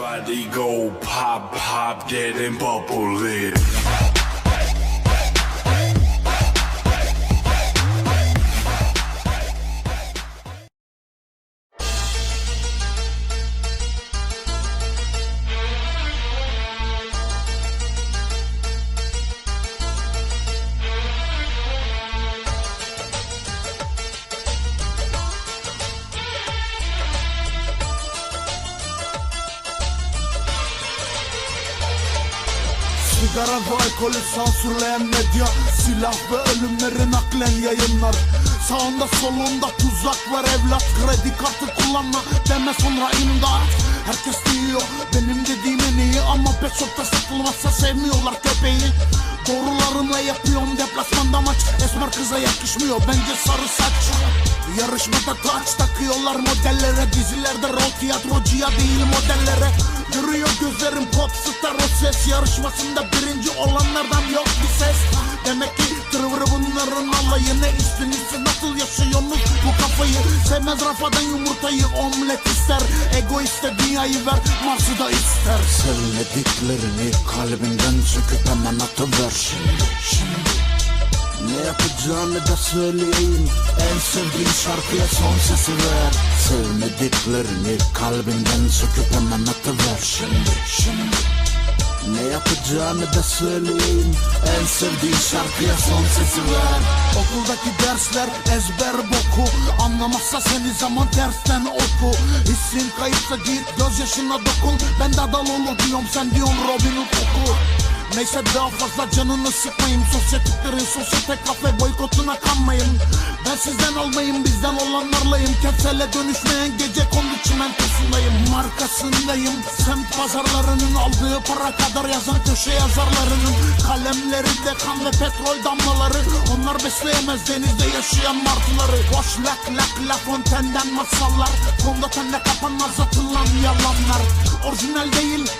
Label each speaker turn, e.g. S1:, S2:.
S1: Everybody go pop, pop, dead and bubble it.
S2: Sigara ve alkolü sansürleyen medya. Silah ve ölümleri naklen yayınlar. Sağında solunda tuzak var evlat. Kredi kartı kullanma deme sonra imdat. Herkes diyor benim dediğim en iyi Ama pet shop'ta satılmazsa sevmiyorlar köpeği. Doğrularımla yapıyorum deplasmanda maç. Esmer kıza yakışmıyor bence sarı saç. Yarışmada taç takıyorlar modellere. Dizilerde rol tiyatrocuya değil modellere. Yürüyor gözlerim ses Yarışmasında birinci olanlardan yok bir ses. Demek ki tırvırı bunların alayı Ne üstünüzü nasıl yaşıyorsunuz bu kafayı. Sevmez rafadan yumurtayı omlet ister. Egoist de dünyayı ver Mars'ı da ister. Sevmediklerini kalbinden söküp hemen atıver şimdi şimdi. Ne yapacağını da söyleyeyim En sevdiğin şarkıya son sesi ver. Sevmediklerini kalbinden söküp hemen atıver Şimdi şimdi ne yapacağını da söyleyeyim. En sevdiğin şarkıya son sesi ver. Okuldaki dersler ezber boku. Anlamazsa seni zaman tersten oku. Hissin kayıpsa git gözyaşına dokun. Ben de Adaloğlu diyorum sen diyorsun Robin Hood oku. Neyse daha fazla canını sıkmayın Sosyetiklerin sosyete kafe boykotuna kanmayın Ben sizden olmayın bizden olanlarlayım. Kefsele dönüşmeyen gece kondu çimentosundayım. Markasındayım Semt pazarlarının aldığı para kadar yazan köşe yazarlarının. Kalemlerinde kan ve petrol damlaları. Onlar besleyemez denizde yaşayan martıları. Boş lak lak la fontenden masallar. Fondötenle kapanmaz atılan yalanlar. Orijinal değil